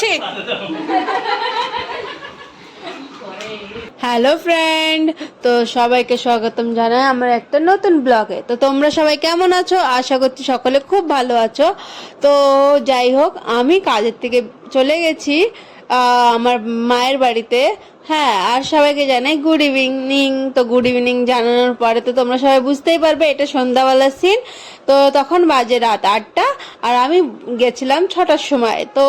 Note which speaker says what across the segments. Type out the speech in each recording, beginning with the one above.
Speaker 1: করছি hello friend তো সবাইকে স্বাগতম জানাই আমার একটা নতুন ব্লগে তো তোমরা সবাই কেমন আছো? আশা করছি সকলে খুব ভালো আছো। তো যাই হোক, আমি কাজের থেকে চলে গেছি আমার মায়ের বাড়িতে। হ্যাঁ আর সবাইকে জানাই গুড ইভিনিং তো গুড ইভিনিং জানানোর পরে তো তোমরা সবাই বুঝতেই পারবে, এটা সন্ধ্যাবেলার সিন তো তখন বাজে রাত আটটা, আর আমি গেছিলাম ছটার সময়। তো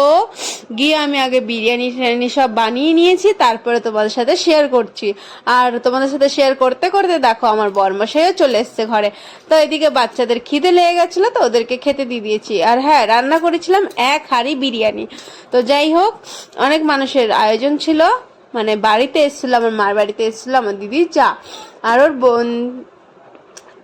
Speaker 1: গিয়ে আমি আগে বিরিয়ানি টিরিয়ানি সব বানিয়ে নিয়েছি, তারপরে তোমাদের সাথে শেয়ার করছি। আর তোমাদের সাথে শেয়ার করতে করতে দেখো, আমার বর্মশাইও চলে এসছে ঘরে। তো এদিকে বাচ্চাদের খিদে লেগে গেছিল, তো ওদেরকে খেতে দিয়ে দিয়েছি। আর হ্যাঁ রান্না করেছিলাম এক হাঁড়ি বিরিয়ানি। তো যাই হোক, অনেক মানুষের আয়োজন ছিল। মানে বাড়িতে এসেছিল আমার মার বাড়িতে এসেছিল আমার দিদির যা। আর ওর বোন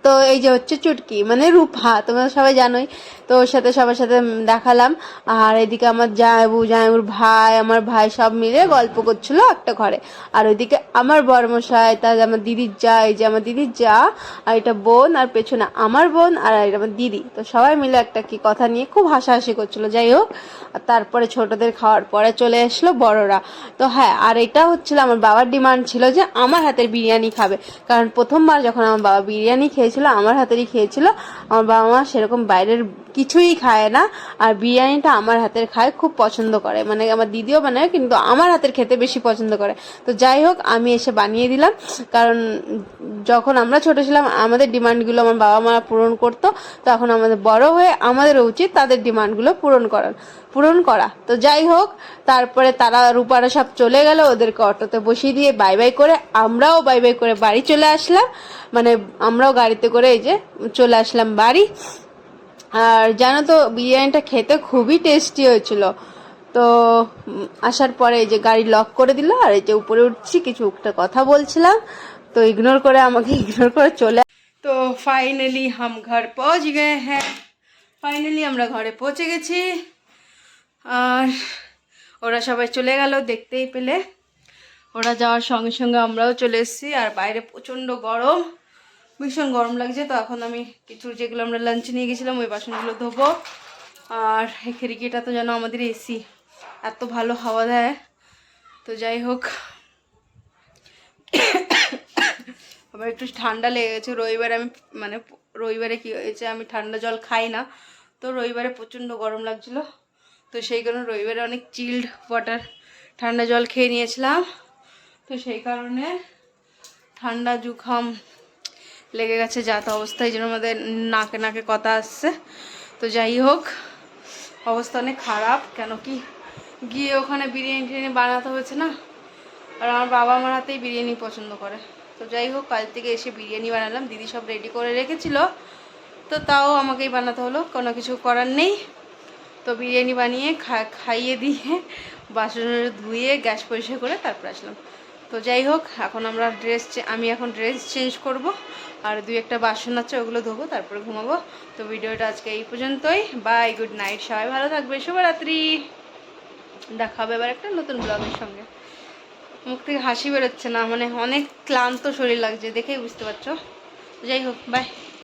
Speaker 1: তো এই যে হচ্ছে চুটকি মানে রূপা, তোমরা সবাই জানোই। তো ওর সাথে সবার সাথে দেখালাম। আর এদিকে আমার জামাইবু, জামাইবুর ভাই, আমার ভাই সব মিলে গল্প করছিল একটা ঘরে। আর ওইদিকে আমার বড়মশাই তার আমার দিদির যা, এই যে আমার দিদির যা, আর এটা বোন, আর পেছনে আমার বোন, আর এটা আমার দিদি। তো সবাই মিলে একটা কি কথা নিয়ে খুব হাসাহাসি করছিল। যাই হোক, আর তারপরে ছোটদের খাওয়ার পরে চলে আসলো বড়রা। তো হ্যাঁ আর এটা হচ্ছিল আমার বাবার ডিমান্ড ছিল যে আমার হাতের বিরিয়ানি খাবে। কারণ প্রথমবার যখন আমার বাবা বিরিয়ানি খেয়েছিল আমার হাতেরই খেয়েছিল। আমার বাবা মা সেরকম বাইরের কিছুই খায় না, আর বিরিয়ানিটা আমার হাতের খায়, খুব পছন্দ করে। মানে আমার দিদিও বানায়, কিন্তু আমার হাতের খেতে বেশি পছন্দ করে। তো যাই হোক, আমি এসে বানিয়ে দিলাম। কারণ যখন আমরা ছোট ছিলাম, আমাদের ডিমান্ডগুলো আমার বাবা মা পূরণ করতো। তখন আমাদের বড় হয়ে আমাদেরও উচিত তাদের ডিমান্ডগুলো পূরণ করার, পূরণ করা। তো যাই হোক, তারপরে তারা, রূপারা সব চলে গেল, ওদেরকে অটোতে বসিয়ে দিয়ে বাই বাই করে আমরাও বাই বাই করে বাড়ি চলে আসলাম। মানে আমরাও গাড়িতে করে এই যে চলে আসলাম বাড়ি। আর জানো তো, বিরিয়ানিটা খেতে খুবই টেস্টি হয়েছিল। তো আসার পরে এই যে গাড়ি লক করে দিল, আর এই যে উপরে উঠছি, কিছু একটা কথা বলছিলাম। তো ইগনোর করে আমাকে ইগনোর করে চলে তো ফাইনালি হাম ঘর পৌঁছ গয়ে হ্যাঁ। ফাইনালি আমরা ঘরে পৌঁছে গেছি। আর ওরা সবাই চলে গেল, দেখতেই পেলে। ওরা যাওয়ার সঙ্গে সঙ্গে আমরাও চলে এসেছি, আর বাইরে প্রচণ্ড গরম। ভীষণ গরম লাগছে, তো এখন আমি কিছু যেগুলো আমরা লাঞ্চে নিয়ে গেছিলাম, ওই বাসনগুলো ধোবো। আর খিড়কিটা তো যেন আমাদের এসি এত ভালো হাওয়া দেয়। তো যাই হোক। আবার একটু ঠান্ডা লেগে গেছে, রবিবারে আমি মানে রবিবারে কি হয়েছে, আমি ঠান্ডা জল খাই না। তো রবিবারে প্রচণ্ড গরম লাগছিল। তো সেই কারণে রবিবারে অনেক চিল্ড ওয়াটার ঠান্ডা জল খেয়ে নিয়েছিলাম। তো সেই কারণে ঠান্ডা, জুখাম লেগে গেছে যা যাত অবস্থায় যেন আমাদের নাকে নাকে কথা আসছে। তো যাই হোক, অবস্থা অনেক খারাপ, কেন কি? গিয়ে ওখানে বিরিয়ানি টিরিয়ানি বানাতে হয়েছে না? আর আমার বাবা আমার হাতেই বিরিয়ানি পছন্দ করে। তো যাই হোক, কাল থেকে এসে বিরিয়ানি বানালাম, দিদি সব রেডি করে রেখেছিল। তো তাও আমাকেই বানাতে হলো, কোনো কিছু করার নেই। তো বিরিয়ানি বানিয়ে খাইয়ে দিয়ে বাসন ধুয়ে গ্যাস পরিষ্কার করে তারপর আসলাম। তো যাই হোক, এখন আমরা ড্রেস আমি এখন ড্রেস চেঞ্জ করব, আর দুই একটা বাসন আছে, ওগুলো ধোবো, তারপরে ঘুমাবো। তো ভিডিওটা আজকে এই পর্যন্তই। বাই গুড নাইট সবাই ভালো থাকবে, শুভরাত্রি। দেখা হবে এবার একটা নতুন ব্লগের সঙ্গে। মুখ থেকে হাসি বেরোচ্ছে না মানে অনেক ক্লান্ত শরীর লাগছে, দেখেই বুঝতে পারছ। যাই হোক বাই